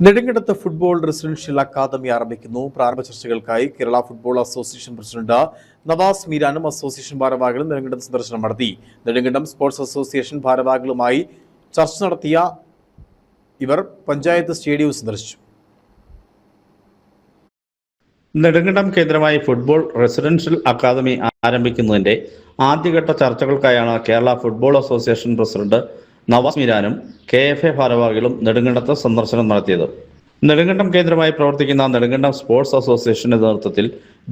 നെടുങ്കണ്ടത്ത് football residential academy ആരംഭിക്കുന്നു. പ്രാരംഭ ചർച്ചകൾക്കായി Kerala football association president Navas മീരാനും association ഭാരവാഹികളും നെടുങ്കണ്ടം സന്ദർശനം നടത്തി. നെടുങ്കണ്ടം സ്പോർട്സ് അസോസിയേഷൻ ഭാരവാഹികളുമായി ചർച്ച നടത്തിയ ഇവർ പഞ്ചായത്ത് സ്റ്റേഡിയവും സന്ദർശിച്ചു. നെടുങ്കണ്ടം കേന്ദ്രമായി ഫുട്ബോൾ റെസിഡൻഷ്യൽ അക്കാദമി ആരംഭിക്കുന്നതിന്റെ ആദ്യഘട്ട ചർച്ചകൾക്കായാണ് Kerala football association president Navas മീരാനും K F A ഭാരവാഹികളും നെടുങ്കണ്ടത്ത് സന്ദർശനം നടത്തിയത്. നെടുങ്കണ്ടം കേന്ദ്രമായി പ്രവർത്തിക്കുന്ന നെടുങ്കണ്ടം സ്പോർട്സ് അസോസിയേഷന്റെ നേതൃത്വത്തിൽ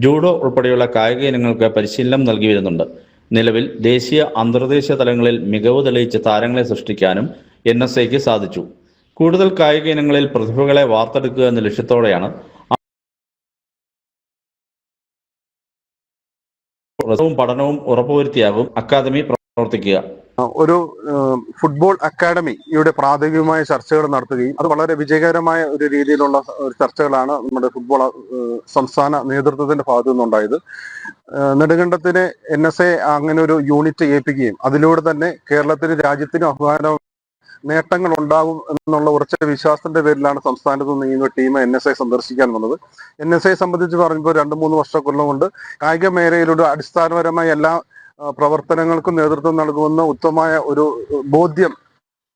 ജൂഡോ ഉൾപ്പെടെയുള്ള കായിക ഇനങ്ങൾക്ക് പരിശീലനം നൽകി വരുന്നുണ്ട്. നിലവിൽ ദേശീയ അന്തർദേശീയ തലങ്ങളിൽ മികവ് തെളിയിച്ച താരങ്ങളെ സൃഷ്ടിക്കാനും എൻ എസ് ഐക്ക് സാധിച്ചു. കൂടുതൽ കായിക ഇനങ്ങളിൽ പ്രതിഭകളെ വാർത്തെടുക്കുക എന്ന ലക്ഷ്യത്തോടെയാണ് പഠനവും ഉറപ്പുവരുത്തിയാകും അക്കാദമി പ്രവർത്തിക്കുക. ഒരു ഫുട്ബോൾ അക്കാഡമിയുടെ പ്രാഥമികമായ ചർച്ചകൾ നടത്തുകയും അത് വളരെ വിജയകരമായ ഒരു രീതിയിലുള്ള ചർച്ചകളാണ് നമ്മുടെ ഫുട്ബോൾ സംസ്ഥാന നേതൃത്വത്തിന്റെ ഭാഗത്തു നിന്നുണ്ടായത്. നെടുങ്കണ്ടത്തിന് എൻ എസ് എ അങ്ങനെ ഒരു യൂണിറ്റ് ഏൽപ്പിക്കുകയും അതിലൂടെ തന്നെ കേരളത്തിനും രാജ്യത്തിനും അഭിമാന നേട്ടങ്ങൾ ഉണ്ടാകും എന്നുള്ള ഉറച്ച വിശ്വാസത്തിന്റെ പേരിലാണ് സംസ്ഥാനത്ത് നിന്ന് ഈ ടീം എൻ എസ് ഐ സന്ദർശിക്കാൻ വന്നത്. എൻ എസ് ഐ സംബന്ധിച്ച് പറയുമ്പോൾ രണ്ട് മൂന്ന് വർഷക്കൊല്ലം കൊണ്ട് കായിക മേഖലയിലൂടെ അടിസ്ഥാനപരമായ എല്ലാ പ്രവർത്തനങ്ങൾക്കും നേതൃത്വം നൽകുമെന്ന ഉത്തമമായ ഒരു ബോധ്യം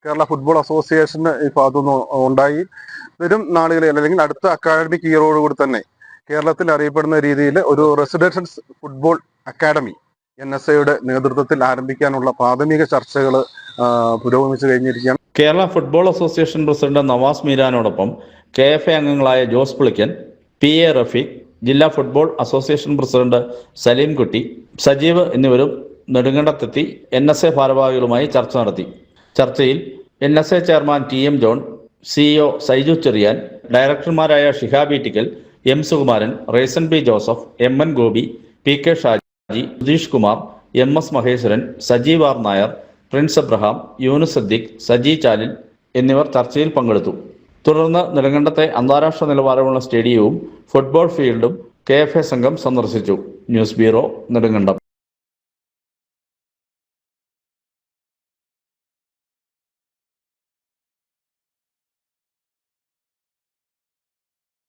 കേരള ഫുട്ബോൾ അസോസിയേഷന് ഈ ഭാഗത്തുനിന്ന് ഉണ്ടായി. വരും നാളുകളിൽ അല്ലെങ്കിൽ അടുത്ത അക്കാഡമിക് ഇയറോടുകൂടി തന്നെ കേരളത്തിൽ അറിയപ്പെടുന്ന രീതിയിൽ ഒരു residential football academy N S എയുടെ നേതൃത്വത്തിൽ ആരംഭിക്കാനുള്ള പ്രാഥമിക ചർച്ചകൾ പുരോഗമിച്ചു കഴിഞ്ഞിരിക്കുകയാണ്. Kerala football association president Navas മീരാനോടൊപ്പം K F A അംഗങ്ങളായ ജോസ് പുളിക്കൻ പി എ റഫീഖ് ജില്ലാ football association president Saleem Kutty Sajeev എന്നിവരും നെടുങ്കണ്ടത്തെത്തി എൻ എസ് എ ഭാരവാഹികളുമായി ചർച്ച നടത്തി. ചർച്ചയിൽ N S A chairman T M John CEO Saiju Cheriyan ഡയറക്ടർമാരായ Shihabi Tikkal M Sukumaran Resan B Joseph M N Gopi P K Shaji Sudheesh Kumar M S Maheswaran Sajeev R Nair Prince Abraham Yunu Sadiq Saji Chalin എന്നിവർ ചർച്ചയിൽ പങ്കെടുത്തു. തുടർന്ന് നെടുങ്കണ്ടത്തെ അന്താരാഷ്ട്ര നിലവാരമുള്ള സ്റ്റേഡിയവും football ഫീൽഡും K F A സംഘം സന്ദർശിച്ചു. News bureau Nedumkandam.